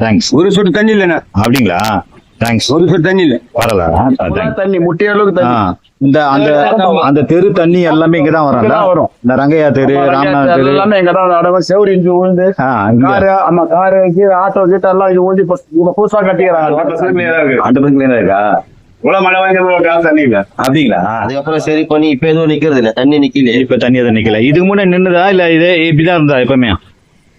Thanks ஒரு சொட்டு தண்ணி இல்லைண்ணா. அப்படிங்களா? தேங்க்ஸ் ஒரு சொட்டு தண்ணி இல்ல. வரல. தண்ணி முட்டை அளவுக்கு இந்த அந்த அந்த தெரு தண்ணி எல்லாமே இங்கதான் இங்கதான் வரும். இந்த ரங்கையா தெரு ராமநாத தெரு எல்லாமே எங்க தான் நடக்கும். செவரி இஞ்சி இங்க. காரு ஆமா காரு கீழே ஆட்டோ கீட்ட எல்லாம் இது ஊந்தி இப்ப புதுசா கட்டிக்கிறாங்க. அந்த பக்கம் இருக்கா. இவ்வளவு மழை வாங்கி காசு தண்ணி இல்ல. அப்படிங்களா? அதுக்கப்புறம் சரி பண்ணி இப்ப எதுவும் நிக்கிறது இல்ல தண்ணி நிக்கல இப்ப தண்ணி எதுவும் நிக்கல. இதுக்கு முன்னாடி நின்னுதா? இல்ல இதே இப்படிதான் இருந்தா எப்பவுமே?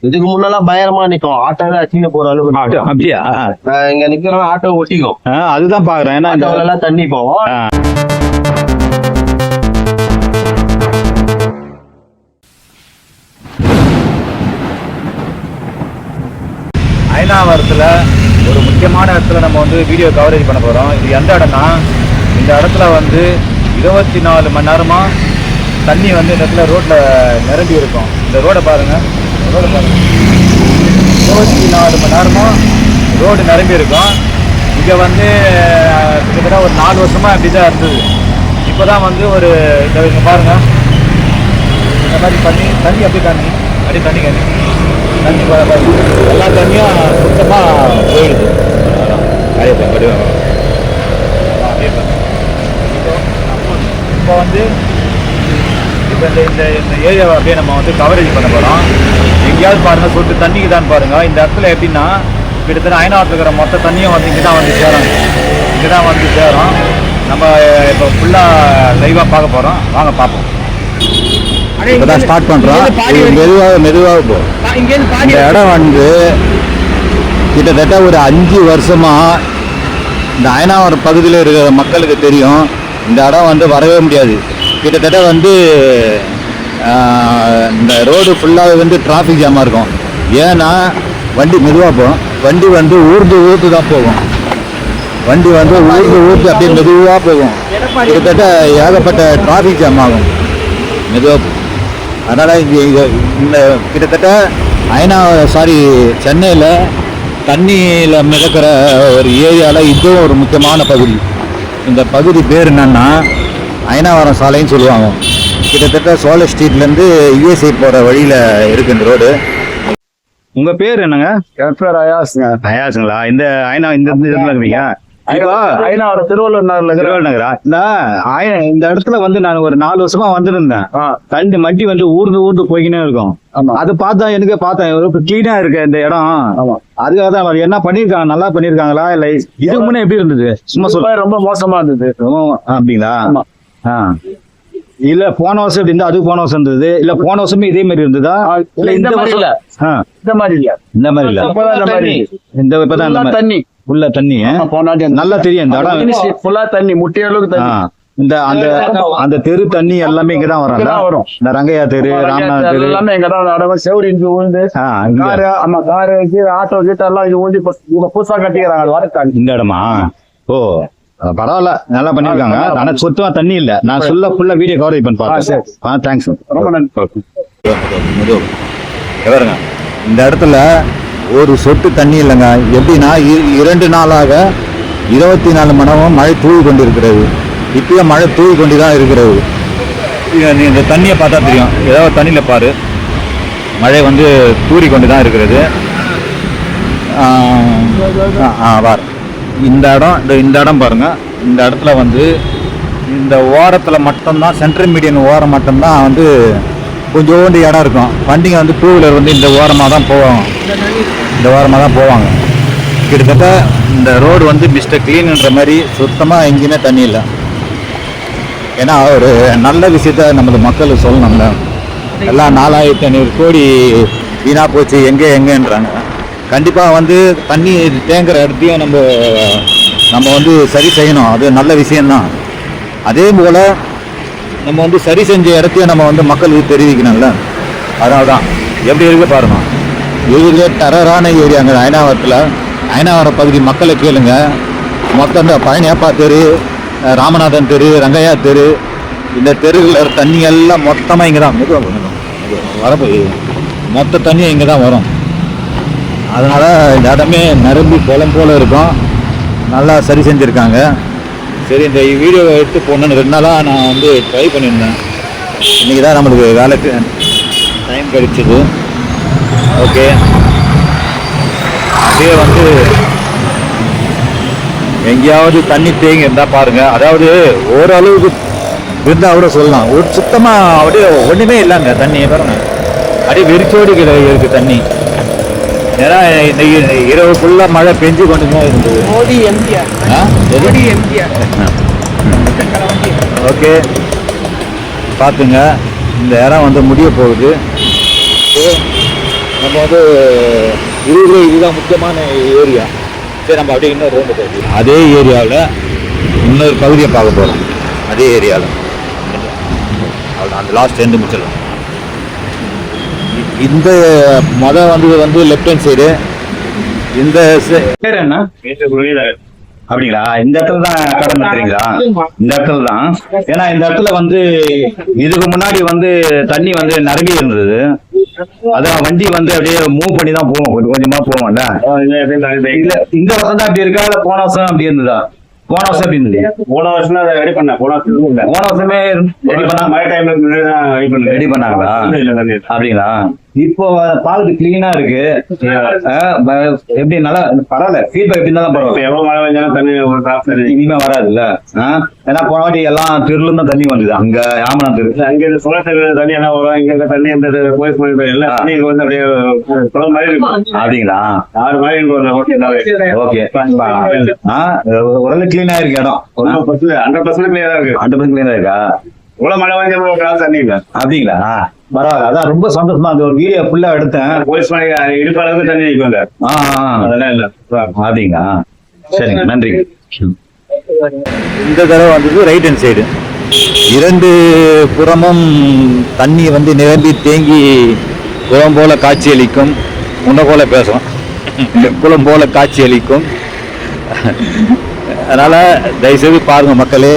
இதுக்கு முன்னெல்லாம் பயங்கரமா நிக்கும். ஆட்டோல அச்சிங்க போற அளவுக்கு நிக்கும். அப்படியா? நான் இங்க நிக்கிறோம் ஆட்டோ ஒட்டிக்கும் ஆ, அதுதான் பாக்குறேன். ஏன்னா எல்லாம் தண்ணி போவோம் ஆ. அயனாவரத்தில் ஒரு முக்கியமான இடத்துல நம்ம வந்து வீடியோ கவரேஜ் பண்ண போகிறோம் இது எந்த இடம்னா இந்த இடத்துல வந்து இருபத்தி நாலு மணி நேரமாக தண்ணி வந்து இந்த இடத்துல ரோட்டில் நிரம்பி இருக்கும். இந்த ரோடை பாருங்கள் ரோடு பாருங்கள் இருபத்தி நாலு மணி நேரமும் ரோடு நிரம்பி இருக்கும். இங்கே வந்து கிட்டத்தட்ட ஒரு நாலு வருஷமாக அப்படி தான் இருந்தது. இப்போ தான் வந்து ஒரு இந்த இங்கே பாருங்க. இந்த மாதிரி பண்ணி தண்ணி அப்படி தண்ணி அப்படி தண்ணி கண்ணி தண்ணி பாருங்க. எல்லா தண்ணியும் சுத்தமாக போயிடுது. அதான். இப்போ வந்து இப்போ இந்த இந்த இந்த ஏரியாவை அப்படியே நம்ம வந்து கவரேஜ் பண்ண போகிறோம் எங்கேயாவது பாருங்க சொட்டு தண்ணிக்கு தான் பாருங்க. இந்த இடத்துல எப்படின்னா கிட்டத்தட்ட அயனாவத்தில் இருக்கிற மொத்த தண்ணியும் வந்து இங்கே தான் வந்து சேரும். இங்கே தான் வந்து சேரும். நம்ம இப்போ ஃபுல்லாக லைவாக பார்க்க போகிறோம் வாங்க பார்ப்போம். இப்போ தான் ஸ்டார்ட் பண்ணுறோம் மெதுவாக மெதுவாக போ. இந்த இடம் வந்து கிட்டத்தட்ட ஒரு அஞ்சு வருஷமா இந்த அயனாவரம் பகுதியில் இருக்கிற மக்களுக்கு தெரியும். இந்த இடம் வந்து வரவே முடியாது. கிட்டத்தட்ட வந்து இந்த ரோடு ஃபுல்லாக வந்து டிராஃபிக் ஜாமாக இருக்கும். ஏன்னா வண்டி மெதுவாக போகும் வண்டி வந்து ஊர்ந்து ஊர்ந்து தான் போகும். வண்டி வந்து ஊர்ந்து ஊர்ந்து அப்படியே மெதுவாக போகும். கிட்டத்தட்ட ஏகப்பட்ட டிராஃபிக் ஜாம் ஆகும். மெதுவாக அதனால் இங்கே இங்கே இந்த கிட்டத்தட்ட ஐநா சாரி சென்னையில் தண்ணியில் மிதக்கிற ஒரு ஏரியாவில் இதுவும் ஒரு முக்கியமான பகுதி. இந்த பகுதி பேர் என்னன்னா ஐநாவரம் சாலைன்னு சொல்லுவாங்க. கிட்டத்தட்ட சோழ ஸ்ட்ரீட்லேருந்து யூஎஸ்ஐ போகிற வழியில் இருக்கு இந்த ரோடு. உங்கள் பேர் என்னங்க? என் பேர் அயாசுங்க அயாசுங்களா இந்த ஐநா இந்த இடத்துல இருக்கீங்க ஐநாவோட திருவள்ளூர் நகர்ல இருக்கிற திருவள்ளுவர் நகரா? இந்த இடத்துல வந்து நான் ஒரு நாலு வருஷமா வந்திருந்தேன். ஆ, தண்ணி மட்டி வந்து ஊர்ந்து ஊர்ந்து போய்க்கினே இருக்கும். ஆமா. அது பார்த்தா எனக்கு பார்த்தேன். கிளீனா இருக்கு இந்த இடம். ஆமா. அதுக்காக தான் அவர் என்ன பண்ணிருக்காங்க? நல்லா பண்ணிருக்காங்களா? இல்ல இதுக்கு முன்னே எப்படி இருந்தது? சும்மா சொல்ல. ரொம்ப மோசமா இருந்தது. அப்படிங்களா? ஆமா. ஆ. இல்ல போன வருஷம் எப்படி இருந்தா அது போன வருஷம் இருந்தது. இல்ல போன வருஷமே இதே மாதிரி இருந்ததா? இல்ல இந்த மாதிரி இல்ல. இந்த மாதிரி இல்ல. இந்த மாதிரி இல்ல. இந்த மாதிரி. இருக்கு. இந்த இப்பதான் இந்த தண்ணி. உள்ள தண்ணி நல்லா தெரியும் இந்த இடம். ஃபுல்லா தண்ணி முட்டை அளவுக்கு தண்ணி. இந்த அந்த அந்த தெரு தண்ணி எல்லாமே இங்கதான் இங்கதான் வரும். இந்த ரங்கையா தெரு ராமநாத தெரு எல்லாமே எங்க தான் நடக்கும் செவரி இஞ்சி விழுந்து இங்க. காரு ஆமா காரு கீழே ஆட்டோ கீட்ட எல்லாம் இது ஊந்தி இப்ப இப்ப புதுசா கட்டிக்கிறாங்க அது வர தண்ணி இந்த இடமா? ஓ. பரவாயில்ல. நல்லா பண்ணிருக்காங்க. ஆனா சுத்தமா தண்ணி இல்ல. நான் சொல்ல ஃபுல்லா வீடியோ கவரேஜ் பண்ணி. பார்த்தேன் தேங்க்ஸ் ரொம்ப நன்றி. எவருங்க இந்த இடத்துல ஒரு சொட்டு தண்ணி இல்லைங்க. எப்படின்னா இ- இரண்டு நாளாக இருபத்தி நாலு மணி நேரமும் மழை தூவி கொண்டிருக்கிறது. இப்பயும் மழை தூவி கொண்டு தான் இருக்கிறது நீ இந்த தண்ணியை பார்த்தா தெரியும். ஏதாவது தண்ணியில் பாரு. மழை வந்து தூறி கொண்டு தான் இருக்கிறது. ஆ, பாரு இந்த இடம் இந்த இந்த இடம் பாருங்கள் இந்த இடத்துல வந்து இந்த ஓரத்தில் மட்டும்தான் சென்ட்ரல் மீடியன் ஓரம் மட்டும்தான் வந்து கொஞ்சோண்டு இடம் இருக்கும். வண்டிங்க வந்து டூ வீலர் வந்து இந்த ஓரமாக தான் போவாங்க. இந்த ஓரமாக தான் போவாங்க. கிட்டத்தட்ட இந்த ரோடு வந்து மிஸ்டர் க்ளீனுன்ற மாதிரி சுத்தமாக எங்கேயுமே தண்ணி இல்லை. ஏன்னா ஒரு நல்ல விஷயத்த நமது மக்களுக்கு சொல்லணும்ல. எல்லாம் நாலாயிரத்தி ஐநூறு கோடி வீணாக போச்சு எங்கே எங்கேன்றாங்க. கண்டிப்பாக வந்து தண்ணி தேங்குற இடத்தையும் நம்ம நம்ம வந்து சரி செய்யணும். அது நல்ல விஷயந்தான் அதே போல் நம்ம வந்து சரி செஞ்ச இடத்தையும் நம்ம வந்து மக்களுக்கு தெரிவிக்கணும்ல. அதனால தான் எப்படி இருக்கு பாருங்க. இதுல டரரான ஏரியாங்க அயனாவரத்தில். அயனாவரம் பகுதி மக்களை கேளுங்க. மொத்தம் இந்த பழனியப்பா தெரு ராமநாதன் தெரு ரங்கையா தெரு இந்த தெருவில் தண்ணி எல்லாம் மொத்தமாக இங்கே தான் மெதுவா வரப்போய் மொத்த தண்ணியும் இங்கே தான் வரும். அதனால் இந்த இடமே நிரம்பி குளம் போல் இருக்கும். நல்லா சரி செஞ்சுருக்காங்க. சரி இந்த வீடியோ எடுத்து போடணுன்னு ரெண்டு நாளாக நான் வந்து ட்ரை பண்ணியிருந்தேன். இன்றைக்கி தான் நம்மளுக்கு வேலைக்கு டைம் கிடைச்சிது. ஓகே அப்படியே வந்து எங்கேயாவது தண்ணி தேங்கி இருந்தால் பாருங்கள் அதாவது ஓரளவுக்கு இருந்தால் கூட சொல்லலாம். ஒரு சுத்தமாக அப்படியே ஒன்றுமே இல்லைங்க தண்ணி. பாருங்க. அப்படியே வெறிச்சோடி கிடையாது இருக்குது தண்ணி. ஏன்னா இன்னைக்கு இரவு ஃபுல்லா மழை பெஞ்சு கொண்டு தான் இருந்தது. மோடி எம்ஜிஆர்? மோடி எம்ஜிஆர். ஓகே. பார்த்துங்க. இந்த இடம் வந்து முடிய போகுது. நம்ம வந்து இதுல இதுதான் முக்கியமான ஏரியா. சரி நம்ம அப்படியே இன்னொரு ரோண்டு போய் அதே ஏரியாவில் இன்னொரு பகுதியை பார்க்க போகிறோம் அதே ஏரியாவில். அவ்வளோ அந்த லாஸ்ட் ரெண்டு முடிச்சிடலாம். இந்த மொதல் வந்து வந்து லெஃப்ட் ஹேண்ட் சைடு இந்த பேர் என்ன? அப்படிங்களா? இந்த இடத்துல தான் கடை நடத்துறீங்களா? இந்த இடத்துல தான். ஏன்னா இந்த இடத்துல வந்து இதுக்கு முன்னாடி வந்து தண்ணி வந்து நிரம்பி இருந்தது. அதான் வண்டி வந்து அப்படியே மூவ் பண்ணி தான் போவோம் கொஞ்சம் கொஞ்சமா போவோம்ல இல்ல இந்த வருஷம் தான் அப்படி இருக்கா? இல்ல போன வருஷம் அப்படி இருந்ததா? போன வருஷம் எப்படி இருந்தது? போன வருஷம் அதை ரெடி பண்ணேன். போன வருஷம் போன வருஷமே ரெடி பண்ணா மழை டைம்ல ரெடி பண்ணாங்களா? அப்படிங்களா? இப்போ பாலுக்கு கிளீனா இருக்கு. எப்படி நல்லா பரவாயில்ல ஃபீட்பேக் எப்படி இப்ப பரவாயில்ல. எவ்வளவு மழை பெஞ்சாலும் தண்ணி ஒரு சரி இனிமே வராதுல்ல? ஏன்னா போன வாட்டி எல்லாம் தெருல தான் தண்ணி வந்தது. அங்க ஆமனா தெரு. அங்க இந்த சுழற்சி தண்ணி என்ன வரும். இங்க இருக்க தண்ணி இந்த போய் எல்லாம் தண்ணி வந்து அப்படியே குளம் மாதிரி இருக்கும் அப்படிங்களா? ஆறு வரும் ஓகே ஓரளவு கிளீனா இருக்கு இடம். ஹண்ட்ரட் பர்சன்ட் கிளியரா இருக்கு. அந்த பக்கம் கிளீனா இருக்கா? இவ்வளவு மழை ஒரு கிளாஸ் தண்ணி இல்ல அப்படிங்களா? பரவாயில்ல. அதான் ரொம்ப சந்தோஷமா அந்த ஒரு வீடியோ ஃபுல்லா எடுத்தேன். போலீஸ் மழை இடுப்பு அளவுக்கு தண்ணி நிற்கும். அதெல்லாம் இல்ல. அப்படிங்களா? சரிங்க நன்றி. இந்த தடவை வந்தது ரைட் ஹேண்ட் சைடு இரண்டு புறமும் தண்ணி வந்து நிரம்பி தேங்கி குளம் போல காட்சியளிக்கும். உன்னை போல பேசும் குளம் போல காட்சியளிக்கும். அதனால தயவுசெய்து பாருங்க மக்களே.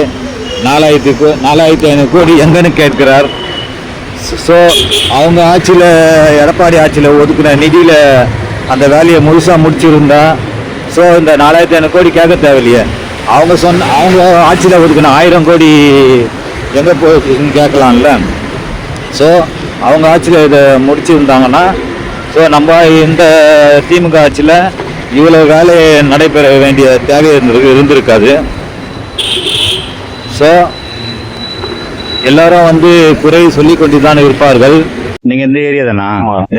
நாலாயிரத்துக்கு நாலாயிரத்தி ஐநூறு கோடி எங்கன்னு கேட்கிறார். ஸோ அவங்க ஆட்சியில் எடப்பாடி ஆட்சியில் ஒதுக்கின நிதியில் அந்த வேலையை முழுசாக முடிச்சிருந்தா ஸோ இந்த நாலாயிரத்தி ஐநூறு கோடி கேட்க தேவையில்லையே. அவங்க சொன்ன அவங்க ஆட்சியில் ஒதுக்கின ஆயிரம் கோடி எங்கே போய் கேட்கலாம்ல. ஸோ அவங்க ஆட்சியில் இதை முடிச்சிருந்தாங்கன்னா ஸோ நம்ம இந்த திமுக ஆட்சியில் இவ்வளோ வேலை நடைபெற வேண்டிய தேவை இருந்து இருந்திருக்காது. ஸோ எல்லாரும் வந்து குறை சொல்லி கொண்டு தான் இருப்பார்கள். நீங்க இந்த ஏரியா தானா?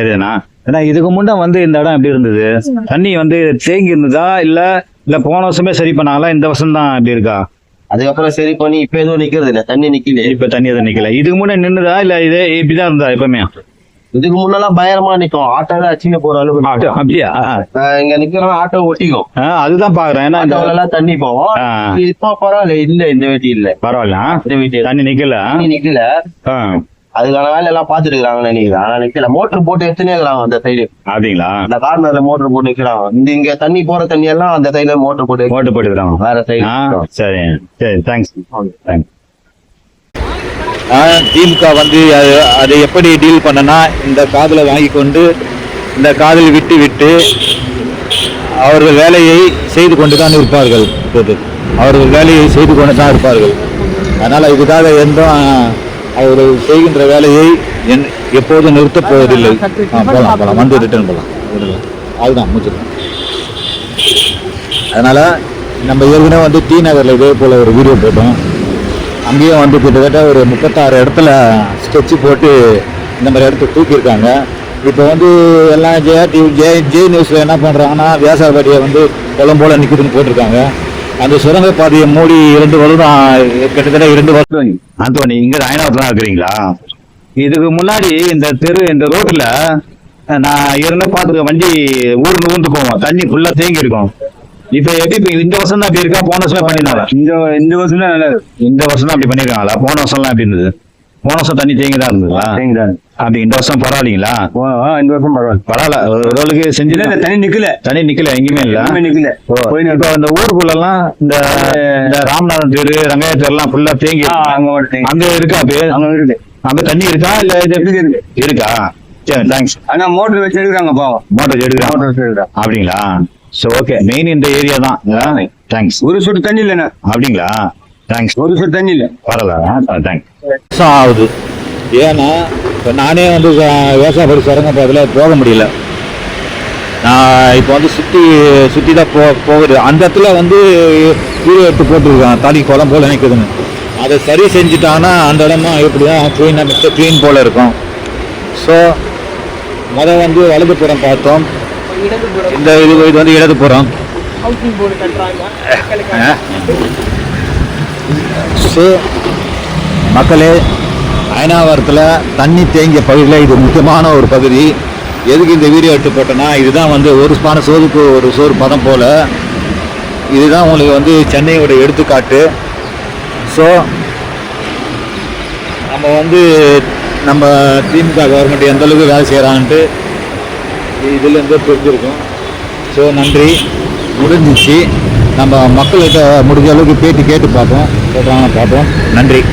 ஏரியா ஏன்னா இதுக்கு முன்ன வந்து இந்த இடம் எப்படி இருந்தது? தண்ணி வந்து தேங்கி இருந்ததா? இல்ல இல்ல போன வருஷமே சரி பண்ணாங்களா? இந்த வருஷம் தான் எப்படி இருக்கா? அதுக்கப்புறம் சரி பண்ணி இப்ப எதுவும் நிக்கிறது இல்ல. தண்ணி நிக்கல இப்ப தண்ணி எதுவும் நிக்கல. இதுக்கு முன்ன நின்னுதா? இல்ல இதே இப்படிதான் இருந்தா எப்பவுமே? இதுக்கு முன்னெல்லாம் பயங்கரமா நிக்கும். ஆட்டோ அச்சிங்க போற அளவுக்கு நிக்கும். அப்படியா? இங்க நிக்கிறோம் ஆட்டோ ஒட்டிக்கும். அதுதான் பாக்குறேன். ஏன்னா இந்த எல்லாம் தண்ணி போவோம். இப்போ பரவாயில்ல இல்ல இந்த வீட்டு இல்ல. பரவாயில்ல. இந்த வீட்டு தண்ணி நிக்கல? தண்ணி நிக்கல. அதுக்கான வேலை எல்லாம் பாத்துட்டு இருக்காங்க நினைக்கிறேன் ஆனா நிக்கல மோட்டர் போட்டு எடுத்துனே இருக்கிறாங்க அந்த சைடு அப்படிங்களா? அந்த கார்னர்ல மோட்டர் போட்டு நிக்கிறாங்க. இந்த இங்க தண்ணி போற தண்ணி எல்லாம் அந்த சைடுல மோட்டர் போட்டு ஓட்டு போட்டுக்கிறாங்க. வேற சைடு சரி. சரி தேங்க்ஸ் தேங்க்ஸ் திமுக வந்து அது- அதை எப்படி டீல் பண்ணனா இந்த காதலை வாங்கி கொண்டு இந்த காதலை விட்டு விட்டு அவர்கள் வேலையை செய்து கொண்டு தான் இருப்பார்கள். இப்போது அவர்கள் வேலையை செய்து கொண்டு தான் இருப்பார்கள். அதனால் இதுக்காக எந்த அவர்கள் செய்கின்ற வேலையை என் எப்போதும் நிறுத்தப் போவதில்லை. ஆ, போகலாம் போகலாம் வந்து ரிட்டர்ன் போகலாம் அதுதான் முடிச்சிடலாம் அதனால் நம்ம ஏற்கனவே வந்து டி நகரில் இதே போல் ஒரு வீடியோ போட்டோம். அங்கேயும் வந்து கிட்டத்தட்ட ஒரு முப்பத்தாறு இடத்துல ஸ்கெட்சு போட்டு இந்த மாதிரி இடத்த தூக்கியிருக்காங்க. இப்போ வந்து எல்லாம் ஜே டிவி ஜே ஜே நியூஸில் என்ன பண்ணுறாங்கன்னா வியாசாரபாடியை வந்து குளம் போல் நிற்குதுன்னு போட்டிருக்காங்க. அந்த சுரங்க பாதையை மூடி இரண்டு வருடம் கிட்டத்தட்ட இரண்டு வருஷம் ஆந்தோனி இங்க அயனாவத்துல இருக்கிறீங்களா? இதுக்கு முன்னாடி இந்த தெரு இந்த ரோட்டில் நான் இருந்து பார்த்துருக்க வண்டி ஊர்ந்து ஊர்ந்து போவோம் தண்ணி ஃபுல்லாக தேங்கி இருக்கும் இப்ப எப்படி இந்த வருஷம் தான் அப்படி இருக்கா? போன வருஷம் பண்ணிருந்தாங்க? இந்த இந்த வருஷம் தான் நல்லா இந்த வருஷம் தான் அப்படி பண்ணிருக்காங்களா? போன வருஷம்லாம் எப்படி இருந்தது? போன வருஷம் தண்ணி தேங்கி தான் இருந்ததா அப்படி இந்த வருஷம் பரவாயில்லைங்களா? இந்த வருஷம் பரவாயில்ல. பரவாயில்ல. ஓரளவுக்கு செஞ்சு தண்ணி நிக்கல. தண்ணி நிக்கல எங்கேயுமே இல்ல. நிக்கல. போய் இப்ப இந்த ஊருக்குள்ள எல்லாம் இந்த ராமநாதன் தெரு ரங்காய தெரு எல்லாம் ஃபுல்லா தேங்கி ஆ, இருக்கு. அங்க ஒரு அங்க இருக்கா அங்க அங்க தண்ணி இருக்கா? இல்ல இது இருக்கு, இருக்கு. இருக்கா? சரி தேங்க்ஸ் ஆனா மோட்டர் வச்சு எடுக்கிறாங்க பாவம். மோட்டர் எடுக்கலாம் மோட்டர் வச்சு எடுக்கிறாங்க. அப்படிங்களா? சோ ஓகே மெயின் இந்த ஏரியா தான். தேங்க்ஸ் ஒரு சொட்டு தண்ணி இல்லைண்ணா. அப்படிங்களா? தேங்க்ஸ் ஒரு சொட்டு தண்ணி இல்ல. பரவாயில்ல தேங்க்ஸ் ஆகுது. ஏன்னா இப்போ நானே வந்து விவசாயப்படி சுரங்க பாதையில் போக முடியல. நான் இப்போ வந்து சுற்றி சுற்றி தான் போ போகுது. அந்த இடத்துல வந்து வீடியோ எடுத்து போட்டிருக்கான் தனி குளம் போல் நிற்குதுன்னு அதை சரி செஞ்சுட்டாங்கன்னா அந்த இடமா எப்படி தான் க்ளீனாக மிஸ்டர் க்ளீன் போல் இருக்கும். ஸோ முதல் வந்து வலதுபுறம் பார்த்தோம். இந்த இது இது வந்து இடதுபுறம் ஸோ மக்களே அயனாவரத்தில் தண்ணி தேங்கிய பகுதியில் இது முக்கியமான ஒரு பகுதி. எதுக்கு இந்த வீடியோ எடுத்து போட்டேன்னா இதுதான் வந்து ஒரு ஸ்பான சோறுக்கு ஒரு சோறு பதம் போல். இதுதான் உங்களுக்கு வந்து சென்னையோட எடுத்துக்காட்டு. ஸோ நம்ம வந்து நம்ம திமுக கவர்மெண்ட் எந்த அளவுக்கு வேலை செய்கிறான்ட்டு இதுலேருந்து புரிஞ்சிருக்கும். ஸோ நன்றி. முடிஞ்சிச்சு. நம்ம மக்கள்கிட்ட முடிஞ்ச அளவுக்கு பேட்டி கேட்டு பார்ப்போம். கேட்டாங்க பார்ப்போம். நன்றி.